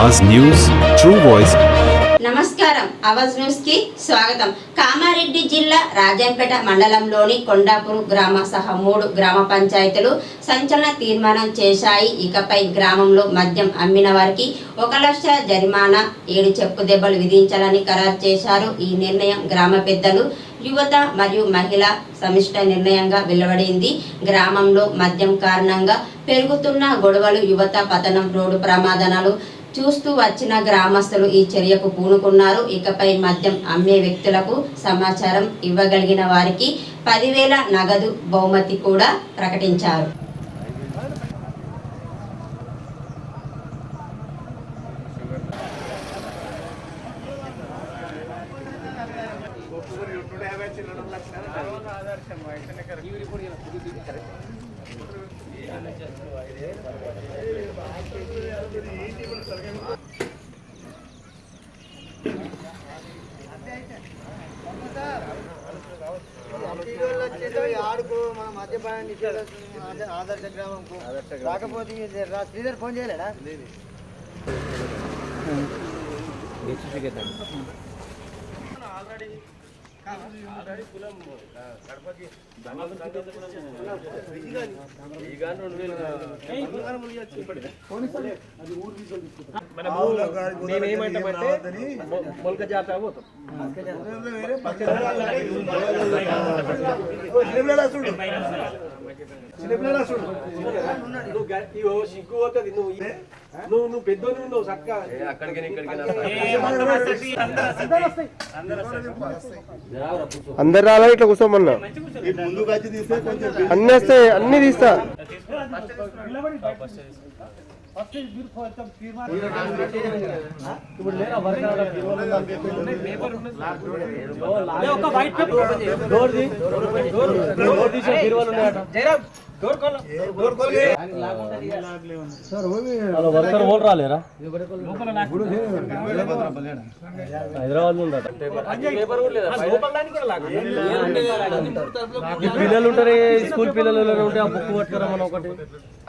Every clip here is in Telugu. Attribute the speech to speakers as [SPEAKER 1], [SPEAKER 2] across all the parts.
[SPEAKER 1] అవాజ్ న్యూస్ ట్రూ వాయిస్.
[SPEAKER 2] నమస్కారం. అవాజ్ న్యూస్కి స్వాగతం. కామారెడ్డి జిల్లా రాజంపేట మండలంలోని కొండాపూర్ గ్రామ సహా మూడు గ్రామ పంచాయతీలు సంచలన తీర్మానం చేశాయి. ఇకపై గ్రామంలో మద్యం అమ్మిన వారికి ఒక లక్ష జరిమానా ఏడు చెప్పు దెబ్బలు విధించాలని ఖరారు చేశారు. ఈ నిర్ణయం గ్రామ పెద్దలు యువత మరియు మహిళ సమిష్ట నిర్ణయంగా వెలువడింది. గ్రామంలో మద్యం కారణంగా పెరుగుతున్న గొడవలు యువత పతనం రోడ్డు ప్రమాదాలు చూస్తూ వచ్చిన గ్రామస్తులు ఈ చర్యకు పూనుకున్నారు. ఇకపై మద్యం అమ్మే వ్యక్తులకు సమాచారం ఇవ్వగలిగిన వారికి పదివేల నగదు బహుమతి కూడా ప్రకటించారు.
[SPEAKER 3] ఆడుకో మన మద్యపాన నిషేధం ఆదర్శ గ్రామంకు రాకపోతే ఇది శ్రీధర్ ఫోన్ చేయలేడా
[SPEAKER 4] మేమేమంటామంటే మొలక జాతర పోతాం నువ్వు గ- ఇగో సిగ్గు పోతుంది నువ్వు ఈ- నువ్వు నువ్వు పెద్ద నువ్వు చక్క.
[SPEAKER 5] అందరు రాలా ఇట్లా కూర్చోమన్నా? అన్ని వస్తాయి అన్ని తీస్తా.
[SPEAKER 4] ఒక white paper door the door తీసే బీరువాలు ఉన్నాయట జయరామ్ డోర్ కోల్ డోర్ కోల్ హలో వర్కర్ ఓల్ రాలేరా? హైదరాబాద్లో ఉందట పేపర్ కూడా లేదా? లోపలడానికి కూడా లాగా. ఈ పిల్లలు ఉంటారు స్కూల్ పిల్లలు ఉంటే ఆ బుక్ పట్టుకురా మనం ఒకటి.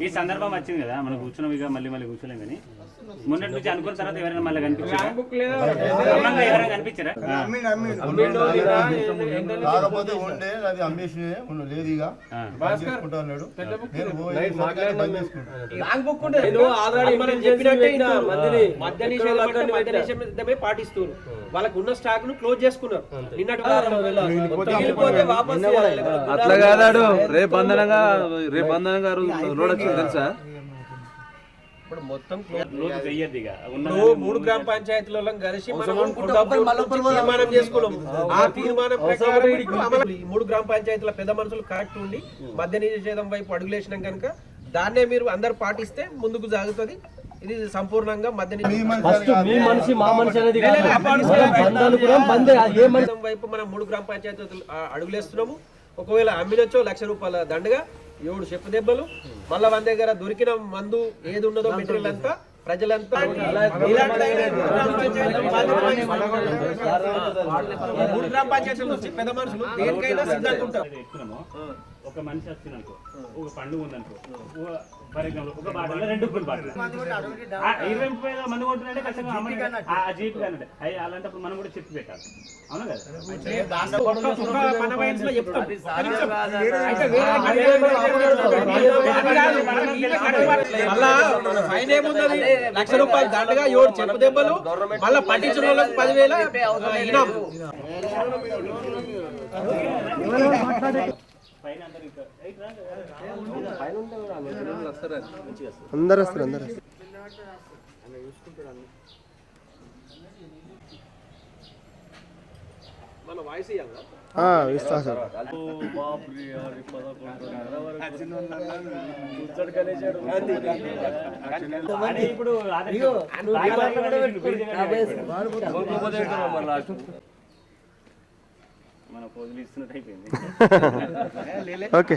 [SPEAKER 6] ఈ సందర్భం వచ్చింది కదా మనం కూర్చున్నాం ఇక మళ్ళీ మళ్ళీ కూర్చోలేం కానీ. మొన్నటి నుంచి అనుకున్న తర్వాత ఎవరైనా మళ్ళీ కనిపించారా? అమ్మంగా ఎవరైనా కనిపించారా?
[SPEAKER 7] కాకపోతే ఉండే అది అమ్మేసి ఉండు లేదు ఇక. నేను
[SPEAKER 4] ఆల్రెడీ మనం చెప్పినట్టే ఇన్నా మద్య నిషేధమే పాటిస్తున్నారు. వాళ్ళకు ఉన్న స్టాక్ను క్లోజ్ చేసుకున్నారు. నిన్నటి వాపస్.
[SPEAKER 8] అట్లా కాదాడు రేపు బంధనంగా రేపు బంధనంగా రోడ్ వచ్చింది తెలుసా?
[SPEAKER 4] ఇప్పుడు మొత్తం మూడు గ్రామ పంచాయతీలలో కలిసి మనం తీర్మానం చేసుకున్నాం ఆ తీర్మానం మూడు గ్రామ పంచాయతీల పెద్ద మనుషులు కరెక్ట్ ఉండి మద్య నిషేధం వైపు అడుగులేసినాం కనుక దాన్నే మీరు అందరు పాటిస్తే ముందుకు సాగుతుంది. ఇది సంపూర్ణంగా వైపు మనం మూడు గ్రామ పంచాయతీలు ఆ, అడుగులేస్తున్నాము. ఒకవేళ అమ్మినొచ్చో లక్ష రూపాయల దండగా ఏడు చెప్పు దెబ్బలు. మళ్ళా మన దగ్గర దొరికిన మందు ఏది ఉన్నదో మెటీరియల్ అంతా ప్రజలంతా మూడు గ్రామ పంచాయతీల నుంచి పెద్ద మనుషులు దేనికైనా సిద్ధంగా ఉంటారు.
[SPEAKER 6] ఒక మనిషి వచ్చిందనుకో ఒక పండుగ ఉందనుకో ఫర్ ఎగ్జాంపుల్ ఒక బాటలో రెండు బాటలు. ఇరవై ముప్పై వేల మంది కొంటున్నారంటే ఖచ్చితంగా ఆ జీప్ కానండి అయ్యి అలాంటప్పుడు మనం కూడా చెప్పి పెట్టాలి. అవును కదా?
[SPEAKER 4] మళ్ళా ఫైన్ లక్ష రూపాయలు దండగా ఏడు చెప్పు దెబ్బలు మళ్ళా పట్టించిన వాళ్ళకి పదివేల ఇనాం.
[SPEAKER 6] అందరూ
[SPEAKER 5] వస్తారు? అందరు వస్తారు ఇస్తా సార్.
[SPEAKER 6] ఇప్పుడు మన పోజులు ఇస్తున్నట్టు అయిపోయింది.
[SPEAKER 5] ఓకే.